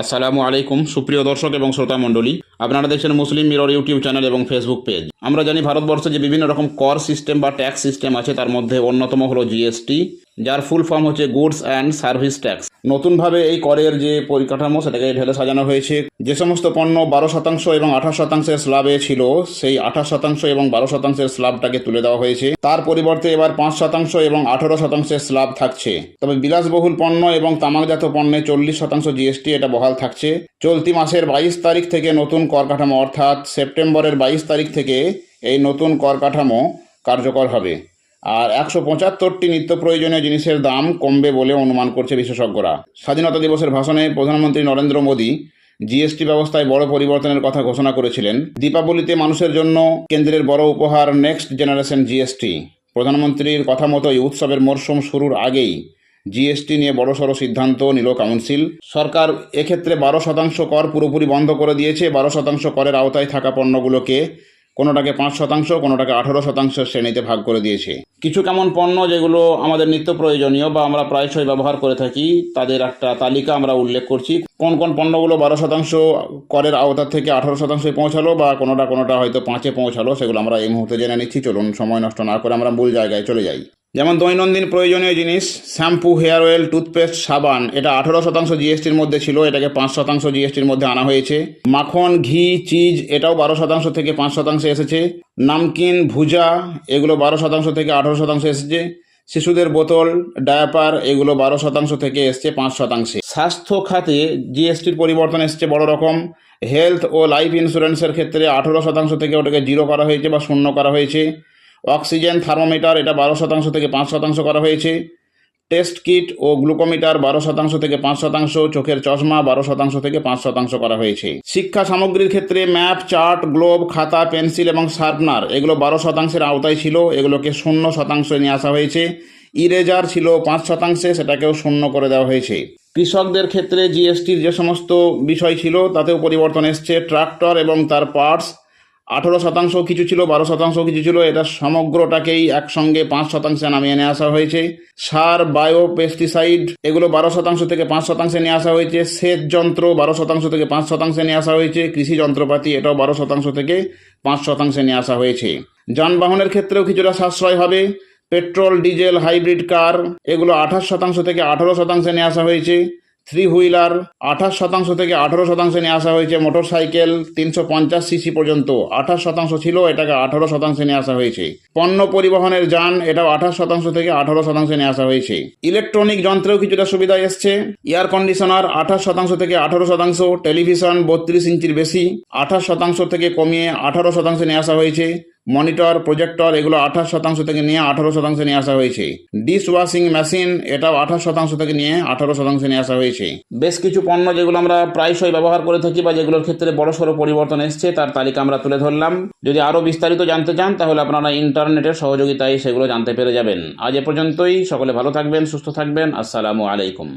আসসালামু আলাইকুম, সুপ্রিয় দর্শক এবং শ্রোতা মণ্ডলী। আপনারা দেখছেন মুসলিম মিরর ইউটিউব চ্যানেল এবং ফেসবুক পেজ আমরা জানি ভারতবর্ষে যে বিভিন্ন রকম কর সিস্টেম বা ট্যাক্স সিস্টেম আছে, তার মধ্যে অন্যতম হলো জিএসটি যার ফুল ফর্ম হচ্ছে গুডস অ্যান্ড সার্ভিস ট্যাক্স নতুনভাবে এই করের যে পরিকাঠামো, সেটাকে ঢেলে সাজানো হয়েছে। যে সমস্ত পণ্য বারো শতাংশ এবং আঠাশ শতাংশের স্ল্যাবে ছিল, সেই আঠাশ শতাংশ এবং বারো শতাংশের স্ল্যাবটাকে তুলে দেওয়া হয়েছে। তার পরিবর্তে এবার পাঁচ শতাংশ এবং আঠারো শতাংশের স্ল্যাব থাকছে। তবে বিলাসবহুল পণ্য এবং তামাকজাত পণ্যে চল্লিশ শতাংশ জিএসটি এটা বহাল থাকছে। চলতি মাসের বাইশ তারিখ থেকে নতুন কর কাঠামো, অর্থাৎ সেপ্টেম্বরের বাইশ তারিখ থেকে এই নতুন কর কাঠামো কার্যকর হবে। আর একশো পঁচাত্তরটি নিত্য প্রয়োজনীয় জিনিসের দাম কমবে বলে অনুমান করছে বিশেষজ্ঞরা। স্বাধীনতা দিবসের ভাষণে প্রধানমন্ত্রী নরেন্দ্র মোদী জিএসটি ব্যবস্থায় বড় পরিবর্তনের কথা ঘোষণা করেছিলেন। দীপাবলিতে মানুষের জন্য কেন্দ্রের বড় উপহার নেক্সট জেনারেশন জিএসটি। প্রধানমন্ত্রীর কথা মতো এই উৎসবের মরশুম শুরুর আগেই জিএসটি নিয়ে বড়সড় সিদ্ধান্ত নিল কাউন্সিল। সরকার এক্ষেত্রে বারো শতাংশ কর পুরোপুরি বন্ধ করে দিয়েছে। বারো শতাংশ করের আওতায় থাকা পণ্যগুলোকে কোনোটাকে পাঁচ শতাংশ, কোনোটাকে আঠেরো শতাংশ শ্রেণীতে ভাগ করে দিয়েছে। কিছু কেমন পণ্য যেগুলো আমাদের নিত্য প্রয়োজনীয় বা আমরা প্রায়শই ব্যবহার করে থাকি, তাদের একটা তালিকা আমরা উল্লেখ করছি। কোন কোন পণ্যগুলো বারো শতাংশ করের আওতার থেকে আঠেরো শতাংশে পৌঁছালো বা কোনোটা কোনোটা হয়তো পাঁচে পৌঁছালো, সেগুলো আমরা এই মুহূর্তে জেনে নিচ্ছি। চলুন সময় নষ্ট না করে আমরা মূল জায়গায় চলে যাই। যেমন দৈনন্দিন প্রয়োজনীয় জিনিস, শ্যাম্পু, হেয়ার অয়েল, টুথপেস্ট, সাবান, এটা আঠারো শতাংশ জিএসটির মধ্যে ছিল, এটাকে পাঁচ শতাংশ জিএসটির মধ্যে আনা হয়েছে। মাখন, ঘি, চিজ, এটাও বারো শতাংশ থেকে পাঁচ শতাংশে এসেছে। নামকিন, ভুজা, এগুলো বারো শতাংশ থেকে আঠারো শতাংশ এসেছে। শিশুদের বোতল, ডায়াপার, এগুলো বারো শতাংশ থেকে এসছে পাঁচ শতাংশে। স্বাস্থ্য খাতে জিএসটির পরিবর্তন এসছে বড় রকম। হেলথ ও লাইফ ইন্স্যুরেন্সের ক্ষেত্রে আঠেরো শতাংশ থেকে ওটাকে জিরো করা হয়েছে বা শূন্য করা হয়েছে। অক্সিজেন থার্মোমিটার, এটা বারো শতাংশ থেকে পাঁচ শতাংশ করা হয়েছে। টেস্ট কিট ও গ্লুকোমিটার বারো শতাংশ থেকে পাঁচ শতাংশ, চোখের চশমা বারো শতাংশ থেকে পাঁচ শতাংশ করা হয়েছে। শিক্ষা সামগ্রীর ক্ষেত্রে ম্যাপ, চার্ট, গ্লোব, খাতা, পেন্সিল এবং শার্পনার, এগুলো বারো শতাংশের আওতায় ছিল, এগুলোকে শূন্য শতাংশে নিয়ে আসা হয়েছে। ইরেজার ছিল পাঁচ শতাংশে, সেটাকেও শূন্য করে দেওয়া হয়েছে। কৃষকদের ক্ষেত্রে জিএসটির যে সমস্ত বিষয় ছিল, তাতেও পরিবর্তন এসছে। ট্রাক্টর এবং তার পার্টস আঠেরো শতাংশ কিছু ছিল, বারো শতাংশ কিছু ছিল, এটা সমগ্রটাকেই একসঙ্গে পাঁচ শতাংশে নামিয়ে নিয়ে আসা হয়েছে। সার, বায়ো, পেস্টিসাইড, এগুলো বারো শতাংশ থেকে পাঁচ শতাংশে নিয়ে আসা হয়েছে। সেচ যন্ত্র বারো শতাংশ থেকে পাঁচ শতাংশে নিয়ে আসা হয়েছে। কৃষি যন্ত্রপাতি, এটাও বারো শতাংশ থেকে পাঁচ শতাংশে নিয়ে আসা হয়েছে। যানবাহনের ক্ষেত্রেও কিছুটা সাশ্রয় হবে। পেট্রোল, ডিজেল, হাইব্রিড কার, এগুলো আঠাশ শতাংশ থেকে আঠারো শতাংশে নিয়ে আসা হয়েছে। থ্রি হুইলার আঠাশ শতাংশ থেকে আঠারো শতাংশে নিয়ে আসা হয়েছে মোটর সাইকেল তিনশো পঞ্চাশ সিসি পর্যন্ত। আঠাশ শতাংশ ছিল, এটাকে আঠারো শতাংশে নিয়ে আসা হয়েছে। পণ্য পরিবহনের যান, এটাও আঠাশ শতাংশ থেকে আঠারো শতাংশে নিয়ে আসা হয়েছে। ইলেকট্রনিক যন্ত্রেও কিছুটা সুবিধা এসছে। এয়ার কন্ডিশনার আঠাশ শতাংশ থেকে আঠারো শতাংশ, টেলিভিশন বত্রিশ ইঞ্চির বেশি, আঠাশ শতাংশ থেকে কমিয়ে আঠারো শতাংশে নিয়ে আসা হয়েছে। মনিটর, প্রজেক্টর, এগুলো আঠাশ শতাংশ থেকে নিয়ে আঠারো শতাংশে নিয়ে আসা হয়েছে। ডিশ ওয়াশিং মেশিন, এটাও আঠাশ শতাংশ থেকে নিয়ে আঠারো শতাংশে নিয়ে আসা হয়েছে। বেশ কিছু পণ্য যেগুলো আমরা প্রায়শই ব্যবহার করে থাকি বা যেগুলোর ক্ষেত্রে বড় সড়ো পরিবর্তন এসছে, তার তালিকা আমরা তুলে ধরলাম। যদি আরও বিস্তারিত জানতে চান, তাহলে আপনারা ইন্টারনেটের সহযোগিতায় সেগুলো জানতে পেরে যাবেন। আজ এ পর্যন্তই, সকলে ভালো থাকবেন, সুস্থ থাকবেন, আসসালামু আলাইকুম।